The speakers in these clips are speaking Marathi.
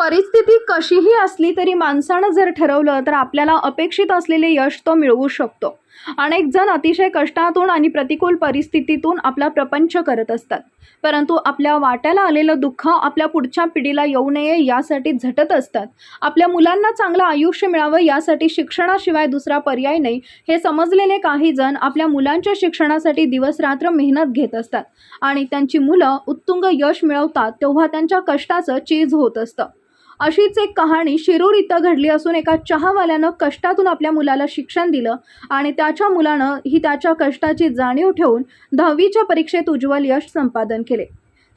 परिस्थिती कशीही असली तरी माणसानं जर ठरवलं तर आपल्याला अपेक्षित असलेले यश तो मिळवू शकतो. अनेक जण अतिशय कष्टातून आणि प्रतिकूल परिस्थितीतून आपला प्रपंच करत असतात. परंतु आपल्या वाट्याला आलेलं दुःख आपल्या पुढच्या पिढीला येऊ नये यासाठी झटत असतात. आपल्या मुलांना चांगलं आयुष्य मिळावं यासाठी शिक्षणाशिवाय दुसरा पर्याय नाही. हे समजलेले काही जण आपल्या मुलांच्या शिक्षणासाठी दिवसरात्र मेहनत घेत असतात. आणि त्यांची मुलं उत्तुंग यश मिळवतात तेव्हा त्यांच्या कष्टाचं चीज होत असतं. अशीच एक कहाणी शिरूर इथं घडली असून एका चहावाल्यानं कष्टातून आपल्या मुलाला शिक्षण दिलं आणि त्याच्या मुलानं ही त्याच्या कष्टाची जाणीव ठेवून दहावीच्या परीक्षेत उज्ज्वल यश संपादन केले.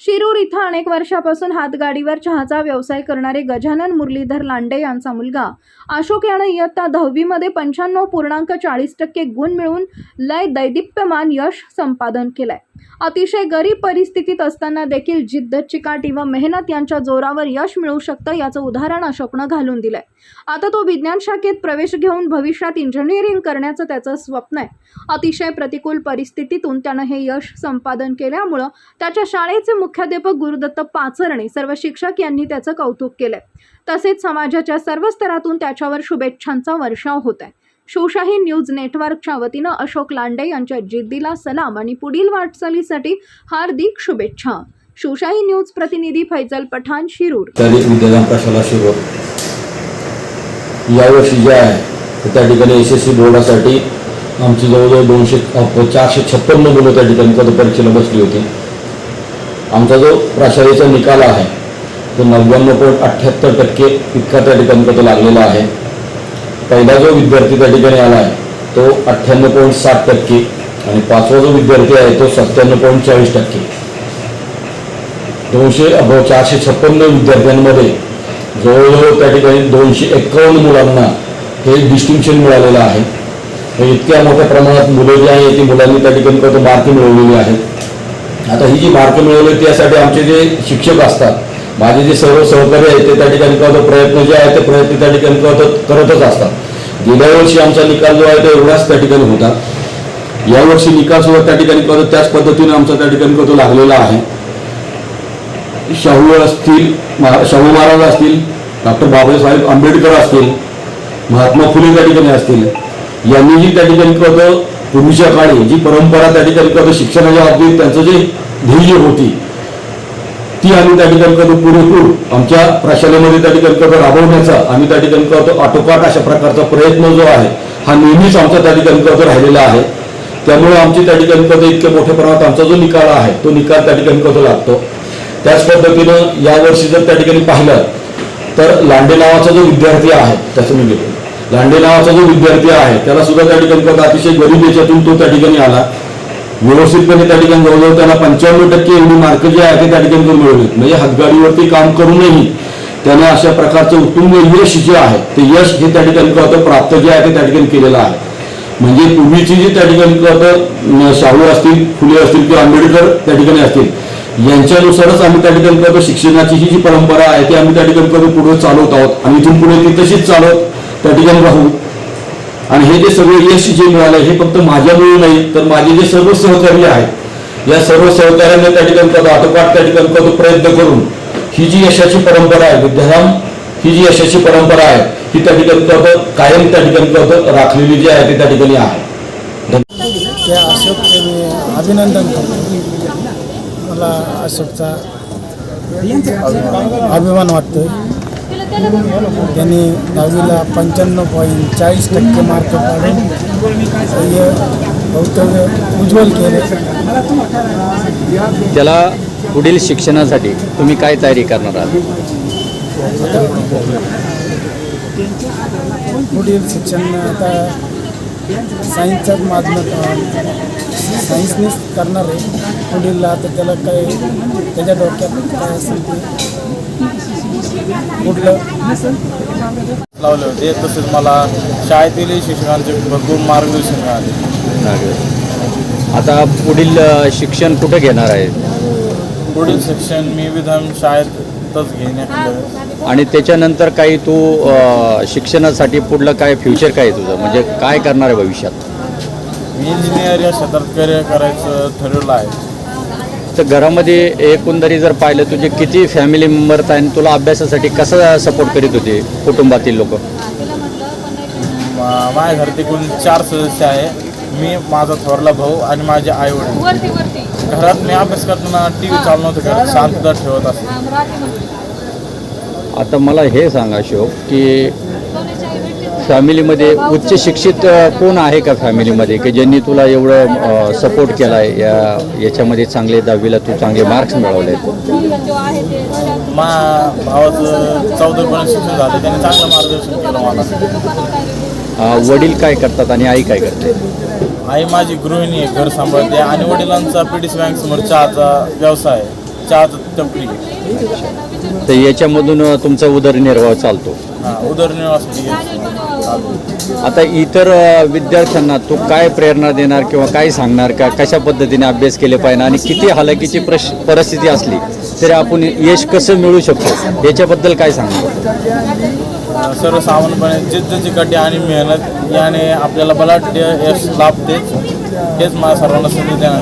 शिरूर इथं अनेक वर्षापासून हातगाडीवर चहाचा व्यवसाय करणारे गजानन मुरलीधर लांडे यांचा मुलगा. अशोक यानं इयत्ता दहावीमध्ये पंच्याण्णव पूर्णांक चाळीस टक्के गुण मिळवून लय दैदिप्यमान यश संपादन केलंय. अतिशय गरीब परिस्थितीत असताना देखील जिद्द चिकाटी व मेहनत यांच्या जोरावर यश मिळू शकतं याचं उदाहरण अशोकनं घालून दिलंय. आता तो विज्ञान शाखेत प्रवेश घेऊन भविष्यात इंजिनिअरिंग करण्याचं त्याचं स्वप्न आहे. अतिशय प्रतिकूल परिस्थितीतून त्यानं हे यश संपादन केल्यामुळं त्याच्या शाळेचे मुख्याध्यापक गुरुदत्त पाचरणे सर्व शिक्षक यांनी त्याचं कौतुक केलंय. तसेच समाजाच्या सर्व स्तरातून त्याच्यावर शुभेच्छांचा वर्षाव होत आहे शोशाही न्यूज नेटवर्कच्या वतीनं अशोक लांडे यांच्या जिद्दीला सलाम आणि पुढील वाटचालीसाठी हार्दिक शुभेच्छा. शोशाही न्यूज प्रतिनिधी फैजल पठाण शिरूर. यावर्षी जे आहे त्या ठिकाणी एस एस सी बोर्डासाठी आमची जवळजवळ दोनशे चारशे छप्पन्न मुलं त्या ठिकाणी परीक्षेला बसली होती. आमचा जो प्राशालेचा निकाल आहे तो नव्याण्णव पॉईंट अठ्ठ्याहत्तर टक्के इतका त्या ठिकाणी पद लागलेला आहे. पहिला जो विद्यार्थी त्या ठिकाणी आला आहे तो अठ्ठ्याण्णव पॉईंट साठ टक्के आणि पाचवा जो विद्यार्थी आहे तो सत्त्याण्णव पॉईंट चाळीस टक्के. दोनशे अ, चारशे छप्पन्न विद्यार्थ्यांमध्ये जवळजवळ त्या ठिकाणी दोनशे एक्कावन्न मुलांना हे डिस्टिंक्शन मिळालेलं आहे. इतक्या मोठ्या प्रमाणात मुलं जी आहे ती मुलांनी त्या ठिकाणी मार्क मिळवलेली आहेत. आता ही जी मार्क मिळवली त्यासाठी आमचे जे शिक्षक असतात माझे जे सर्व सहकारी आहेत ते त्या ठिकाणी करतो प्रयत्न जे आहे ते प्रयत्न त्या ठिकाणी करत करतच असतात. गेल्या वर्षी आमचा निकाल जो आहे तो एवढाच त्या ठिकाणी होता. यावर्षी निकाल सुद्धा त्या ठिकाणी करत त्याच पद्धतीने आमचा त्या ठिकाणी करतो लागलेला आहे. शाहू असतील महा- शाहू महाराज असतील डॉक्टर बाबासाहेब आंबेडकर असतील महात्मा फुले त्या ठिकाणी असतील यांनीही त्या ठिकाणी करतो. पूर्वीच्या काळी जी परंपरा त्या ठिकाणी कळतं शिक्षणाच्या बाबतीत त्यांचं जे ध्येय होती ती आम्ही त्या ठिकाणी करतो पुरेपूर आमच्या प्रशालेमध्ये त्या ठिकाणी करतो राबवण्याचा आम्ही त्या ठिकाणी करतो. आटोकाट अशा प्रकारचा प्रयत्न जो आहे हा नेहमीच आमचा त्या ठिकाणी करतो राहिलेला आहे. त्यामुळे आमची त्या ठिकाणी करतो इतक्या मोठ्या प्रमाणात आमचा जो निकाल आहे तो निकाल त्या ठिकाणी करतो लागतो. त्याच पद्धतीनं यावर्षी जर त्या ठिकाणी पाहिलं तर लांडे नावाचा जो विद्यार्थी आहे त्याचं मी घेतो. दांडे नावाचा जो विद्यार्थी आहे त्याला सुद्धा त्या ठिकाणी करतो अतिशय गरीब याच्यातून तो त्या ठिकाणी आला व्यवस्थितपणे त्या ठिकाणी जवळजवळ त्याला पंच्याण्णव टक्के एवढी मार्क जे आहे ते त्या ठिकाणी तो मिळवली म्हणजे हातगाडीवरती काम करूनही त्याने अशा प्रकारचं उत्तुंग यश जे आहे ते यश हे त्या ठिकाणी कळतं प्राप्त जे आहे ते त्या ठिकाणी केलेलं आहे म्हणजे पूर्वीची जी त्या ठिकाणी कळतं शाहू असतील फुले असतील किंवा आंबेडकर त्या ठिकाणी असतील यांच्यानुसारच आम्ही त्या ठिकाणी करतो शिक्षणाची ही जी परंपरा आहे ती आम्ही त्या ठिकाणी करतो पुढे चालवत आहोत आणि इथून पुढे ती तशीच चालवत त्या ठिकाणी राहू. आणि हे जे सगळे यश जे मिळालं हे फक्त माझ्यामुळे नाही तर माझे जे सर्व सहकारी आहेत या सर्व सहकार्यांना त्या ठिकाणी करतो आटोपाट त्या ठिकाणी करतो प्रयत्न करून ही जी यशाची परंपरा आहे विद्याधाम ही जी यशाची परंपरा आहे ही त्या ठिकाणी करतो कायम त्या ठिकाणी करतो राखलेली जी आहे ती त्या ठिकाणी आहे. त्या अभिनंदन करतो. मला अशोकचा अभिमान वाटतोय. त्यांनी दहावीला पंच्याण्णव पॉईंट चाळीस टक्के मार्क काढून हे भवितव्य उज्ज्वल केले. त्याला पुढील शिक्षणासाठी तुम्ही काय तयारी करणार आहात? पुढील शिक्षण आता सायन्सच्याच माध्यमात सायन्सनेच करणार आहे. पुढील आता त्याला काय त्याच्या डोक्यात काय असेल ते पुढलं लावले तसेच मला शाळेतील शिक्षकांचे भरपूर मार्गदर्शन मिळाले. आता पुढील शिक्षण कुठं घेणार आहे? पुढील शिक्षण मी विधान शाळेतच घेण्यात आणि त्याच्यानंतर काही तू शिक्षणासाठी पुढलं काय फ्युचर काय तुझं? म्हणजे काय करणार आहे भविष्यात? मी इंजिनियर या क्षेत्रात करिअर करायचं ठरवलं आहे. तर घरामध्ये एकंदरी जर पाहिलं तुझे किती फॅमिली मेंबर्स आणि तुला अभ्यासासाठी कसं सपोर्ट करीत होते कुटुंबातील लोक? माझ्या घरात एकूण चार सदस्य आहे. मी माझा थोरला भाऊ आणि माझे आई वडील घरात मी अभ्यास करताना टी व्ही चालू नव्हतं करत शांतता ठेवत असते. आता मला हे सांगा अशोक की फॅमिलीमध्ये उच्च शिक्षित कोण आहे का फॅमिलीमध्ये? की ज्यांनी तुला एवढं सपोर्ट केला आहे या याच्यामध्ये चांगले दहावीला तू चांगले मार्क्स मिळवले मा भावाचं चौदापर्यंत शिक्षण झालं त्याने चांगलं मार्गदर्शन केलं मला. वडील काय करतात आणि आई काय करते? आई माझी गृहिणी आहे घर सांभाळते आणि वडिलांचा पीडीसी बँक समोर चहाचा व्यवसाय आहे चहाचा टपरी. तर याच्यामधून तुमचा उदरनिर्वाह चालतो. हां उदरनिर्वाहासाठी चालू आता इतर विद्यार्थ्यांना तू काय प्रेरणा देणार किंवा काय सांगणार? का कशा पद्धतीने अभ्यास केले पाहिजे? आणि किती हालाकीची प्रश परिस्थिती असली तरी आपण यश कसं मिळू शकतो? याच्याबद्दल काय सांगणार? सर्वसामान्यपणे जिद्द चिकाटी आणि मेहनत याने आपल्याला बलाढ्य यश लाभतेच. हेच मला सर्वांना संधी देणार.